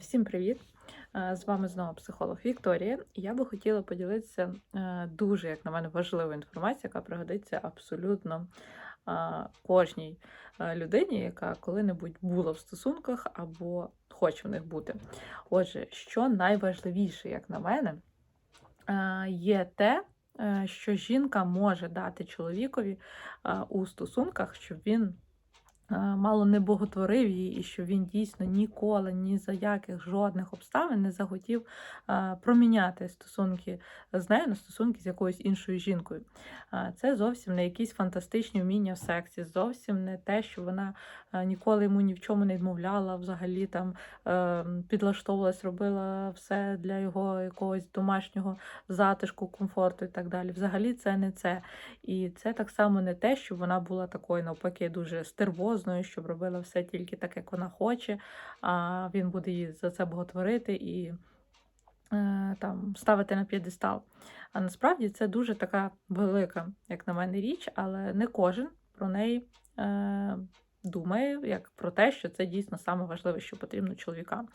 Всім привіт! З вами знову психолог Вікторія. Я би хотіла поділитися е, дуже, як на мене, важливою інформацією, яка пригодиться абсолютно кожній е, людині, яка коли-небудь була в стосунках або хоче в них бути. Отже, що найважливіше, як на мене, є те, е, що жінка може дати чоловікові у стосунках, щоб він мало не боготворив її, і що він дійсно ніколи ні за яких жодних обставин не захотів е, проміняти стосунки з нею на стосунки з якоюсь іншою жінкою. Е, Це зовсім не якісь фантастичні вміння в сексі, зовсім не те, що вона е, ніколи йому ні в чому не відмовляла, взагалі там е, підлаштовувалась, робила все для його якогось домашнього затишку, комфорту і так далі. Взагалі це не це. І це так само не те, щоб вона була такою, навпаки, дуже стервозною, щоб робила все тільки так, як вона хоче, а він буде її за це боготворити і е, там ставити на п'єдестал. А насправді це дуже така велика, як на мене, річ, але не кожен про неї. Е, Думає як про те, що це дійсно саме важливе, що потрібно чоловікам.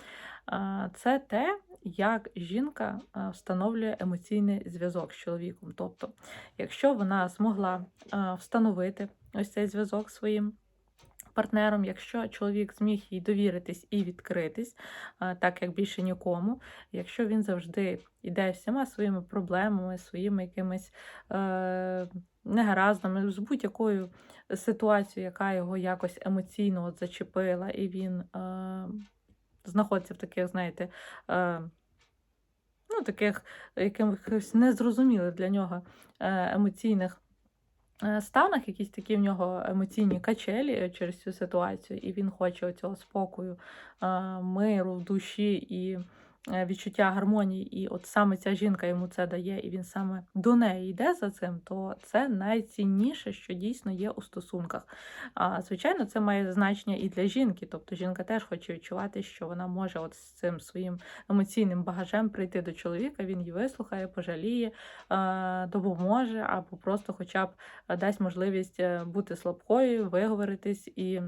Це те, як жінка е, встановлює емоційний зв'язок з чоловіком. Тобто, якщо вона змогла встановити ось цей зв'язок своїм партнером, якщо чоловік зміг їй довіритись і відкритись, так як більше нікому, якщо він завжди йде всіма своїми проблемами, своїми якимись е, негараздами, з будь-якою ситуацією, яка його якось емоційно от зачепила, і він е, знаходиться в таких, знаєте, е, ну, таких якихось незрозумілих для нього е, емоційних станах, якісь такі в нього емоційні качелі через цю ситуацію, і він хоче цього спокою, е, миру в душі і е, відчуття гармонії. І от саме ця жінка йому це дає, і він саме до неї йде за цим, то це найцінніше, що дійсно є у стосунках. А звичайно, це має значення і для жінки. Тобто жінка теж хоче відчувати, що вона може от з цим своїм емоційним багажем прийти до чоловіка, він її вислухає, пожаліє, е, допоможе, або просто хоча б дасть можливість е, бути слабкою, виговоритись і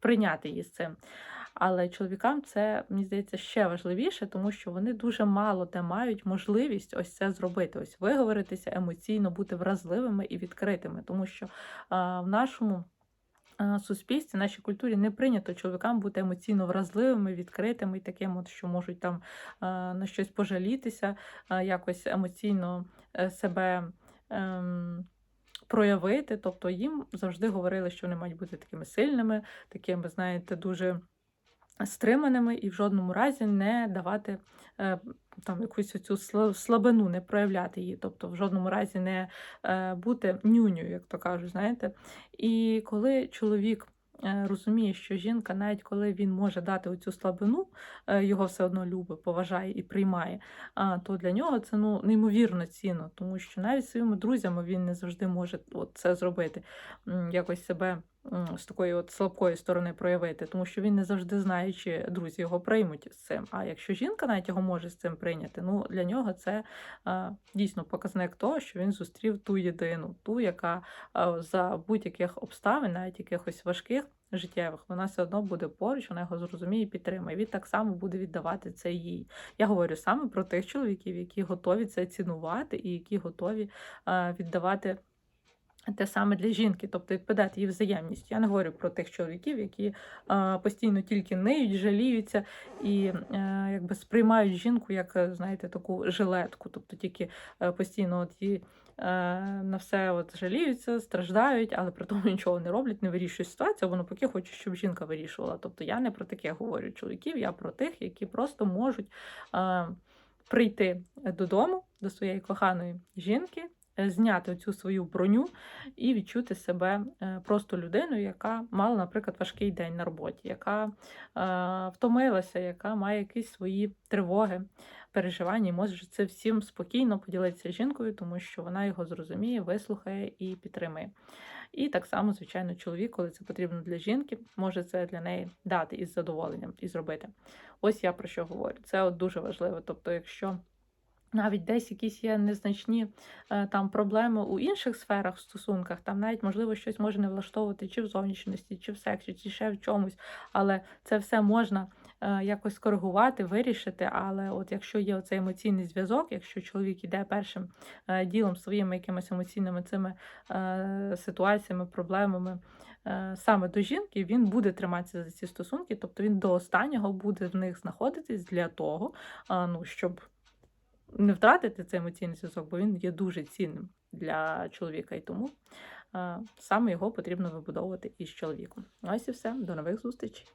прийняти її з цим. Але чоловікам це, мені здається, ще важливіше, тому що вони дуже мало де мають можливість ось це зробити, ось виговоритися емоційно, бути вразливими і відкритими, тому що а, в нашому суспільстві, нашій культурі не прийнято чоловікам бути емоційно вразливими, відкритими і таким, от, що можуть там на щось пожалітися, якось емоційно е, себе. ем, Проявити, тобто їм завжди говорили, що вони мають бути такими сильними, такими, знаєте, дуже стриманими і в жодному разі не давати е, там якусь цю слабину, не проявляти її, тобто в жодному разі не е, бути нюню, як то кажуть, знаєте. І коли чоловік е, розуміє, що жінка, навіть коли він може дати оцю слабину, його все одно любить, поважає і приймає, то для нього це ну, неймовірно цінно, тому що навіть своїми друзями він не завжди може от це зробити, якось себе з такої от слабкої сторони проявити, тому що він не завжди знає, чи друзі його приймуть з цим. А якщо жінка навіть його може з цим прийняти, ну для нього це дійсно показник того, що він зустрів ту єдину, ту, яка за будь-яких обставин, навіть якихось важких. Життєвих, вона все одно буде поруч, вона його зрозуміє і підтримає. Він так само буде віддавати це їй. Я говорю саме про тих чоловіків, які готові це цінувати і які готові віддавати те саме для жінки, тобто відповідати її взаємність. Я не говорю про тих чоловіків, які постійно тільки ниють, жаліються і е, якби сприймають жінку як, е, знаєте, таку жилетку, тобто тільки е, постійно от її. На все от жаліються, страждають, але при тому нічого не роблять, не вирішують ситуацію, воно поки хочуть, щоб жінка вирішувала. Тобто я не про таке говорю чоловіків, я про тих, які просто можуть е, прийти додому до своєї коханої жінки, зняти цю свою броню і відчути себе е, просто людиною, яка мала, наприклад, важкий день на роботі, яка е, втомилася, яка має якісь свої тривоги, переживання, і може це всім спокійно поділитися з жінкою, тому що вона його зрозуміє, вислухає і підтримує. І так само, звичайно, чоловік, коли це потрібно для жінки, може це для неї дати із задоволенням і зробити. Ось я про що говорю. Це от дуже важливо. Тобто, якщо навіть десь якісь є незначні е, там проблеми у інших сферах в стосунках, там навіть можливо щось може не влаштовувати чи в зовнішності, чи в сексі, чи ще в чомусь, але це все можна е, якось скоригувати, вирішити. Але от якщо є оцей емоційний зв'язок, якщо чоловік іде першим е, ділом своїми якимись емоційними цими ситуаціями, проблемами саме до жінки, він буде триматися за ці стосунки, тобто він до останнього буде в них знаходитись для того, ну, щоб не втратити цей емоційний зв'язок, бо він є дуже цінним для чоловіка, і тому е, саме його потрібно вибудовувати із чоловіком. Ось і все. До нових зустрічей.